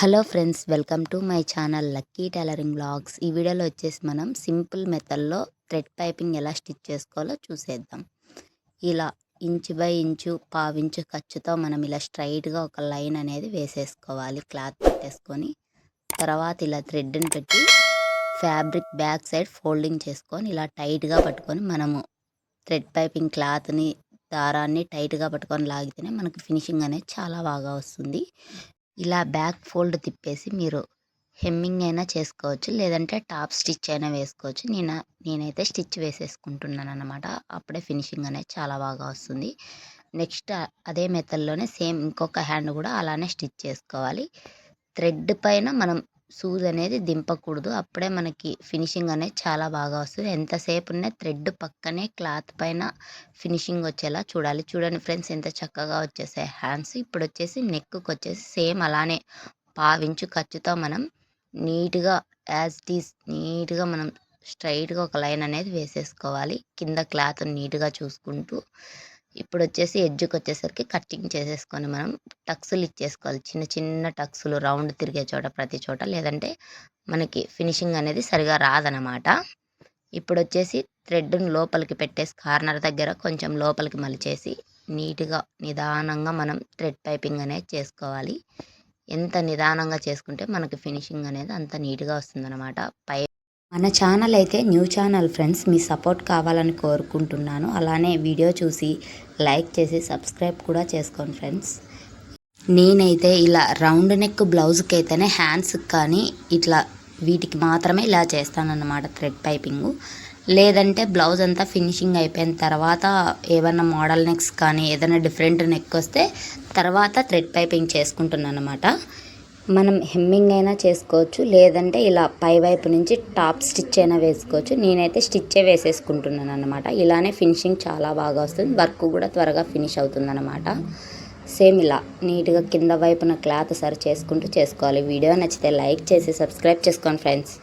Hello friends welcome to my channel lucky tailoring blogs ఈ వీడియోలో వచ్చేసి మనం సింపుల్ మెథడ్లో థ్రెడ్ పైపింగ్ ఎలా స్టిచ్ చేసుకోవాలో చూసేద్దాం. ఇలా ఇంచు బై ఇంచు పావించు ఖర్చుతో మనం ఇలా స్ట్రైట్గా ఒక లైన్ అనేది వేసేసుకోవాలి. క్లాత్ పెట్టేసుకొని తర్వాత ఇలా థ్రెడ్ని పెట్టి ఫ్యాబ్రిక్ బ్యాక్ సైడ్ ఫోల్డింగ్ చేసుకొని ఇలా టైట్గా పట్టుకొని మనము థ్రెడ్ పైపింగ్ క్లాత్ని దారాన్ని టైట్గా పట్టుకొని లాగితేనే మనకు ఫినిషింగ్ అనేది చాలా బాగా వస్తుంది. ఇలా బ్యాక్ ఫోల్డ్ తిప్పేసి మీరు హెమ్మింగ్ అయినా చేసుకోవచ్చు. లేదంటే టాప్ స్టిచ్ అయినా వేసుకోవచ్చు. నేను నేనైతే స్టిచ్ వేసేసుకుంటున్నాను అనమాట అప్పుడే ఫినిషింగ్ అనేది చాలా బాగా వస్తుంది. నెక్స్ట్ అదే మెథడ్లోనే సేమ్ ఇంకొక హ్యాండ్ కూడా అలానే స్టిచ్ చేసుకోవాలి. థ్రెడ్ పైన మనం సూది అనేది దింపకూడదు. అప్పుడే మనకి ఫినిషింగ్ అనేది చాలా బాగా వస్తుంది. ఎంతసేపు ఉన్న థ్రెడ్ పక్కనే క్లాత్ పైన ఫినిషింగ్ వచ్చేలా చూడాలి. చూడండి ఫ్రెండ్స్ ఎంత చక్కగా వచ్చేసాయి హ్యాండ్స్. ఇప్పుడు వచ్చేసి నెక్కి వచ్చేసి సేమ్ అలానే పావించు ఖర్చుతో మనం నీట్గా యాజ్ ఇట్ నీట్గా మనం స్ట్రైట్గా ఒక లైన్ అనేది వేసేసుకోవాలి. కింద క్లాత్ నీట్గా చూసుకుంటూ ఇప్పుడు వచ్చేసి ఎడ్జ్కి వచ్చేసరికి కట్టింగ్ చేసేసుకొని మనం టక్స్లు ఇచ్చేసుకోవాలి. చిన్న చిన్న టక్స్లు రౌండ్ తిరిగే చోట ప్రతి చోట. లేదంటే మనకి ఫినిషింగ్ అనేది సరిగా రాదనమాట. ఇప్పుడు వచ్చేసి థ్రెడ్ని లోపలికి పెట్టేసి కార్నర్ దగ్గర కొంచెం లోపలికి మలిచేసి నీట్గా నిదానంగా మనం థ్రెడ్ పైపింగ్ అనేది చేసుకోవాలి. ఎంత నిదానంగా చేసుకుంటే మనకి ఫినిషింగ్ అనేది అంత నీట్గా వస్తుందన్నమాట పై మన ఛానల్ అయితే న్యూ ఛానల్ ఫ్రెండ్స్ మీ సపోర్ట్ కావాలని కోరుకుంటున్నాను. అలానే వీడియో చూసి లైక్ చేసి సబ్స్క్రైబ్ కూడా చేసుకోండి ఫ్రెండ్స్. నేనైతే ఇలా రౌండ్ నెక్ బ్లౌజ్కి అయితేనే హ్యాండ్స్కి కానీ ఇట్లా వీటికి మాత్రమే ఇలా చేస్తానన్నమాట థ్రెడ్ పైపింగు. లేదంటే బ్లౌజ్ అంతా ఫినిషింగ్ అయిపోయిన తర్వాత ఏమన్నా మోడల్ నెక్స్ కానీ ఏదైనా డిఫరెంట్ నెక్ వస్తే తర్వాత థ్రెడ్ పైపింగ్ చేసుకుంటున్నాను అనమాట మనం హెమ్మింగ్ అయినా చేసుకోవచ్చు లేదంటే ఇలా పై వైపు నుంచి టాప్ స్టిచ్ అయినా వేసుకోవచ్చు. నేనైతే స్టిచ్చే వేసేసుకుంటున్నాను అనమాట ఇలానే ఫినిషింగ్ చాలా బాగా వస్తుంది. వర్క్ కూడా త్వరగా ఫినిష్ అవుతుంది అనమాట సేమ్ ఇలా నీట్గా కింద వైపున క్లాత్ సరి చేసుకుంటూ చేసుకోవాలి. వీడియో నచ్చితే లైక్ చేసి సబ్స్క్రైబ్ చేసుకోండి ఫ్రెండ్స్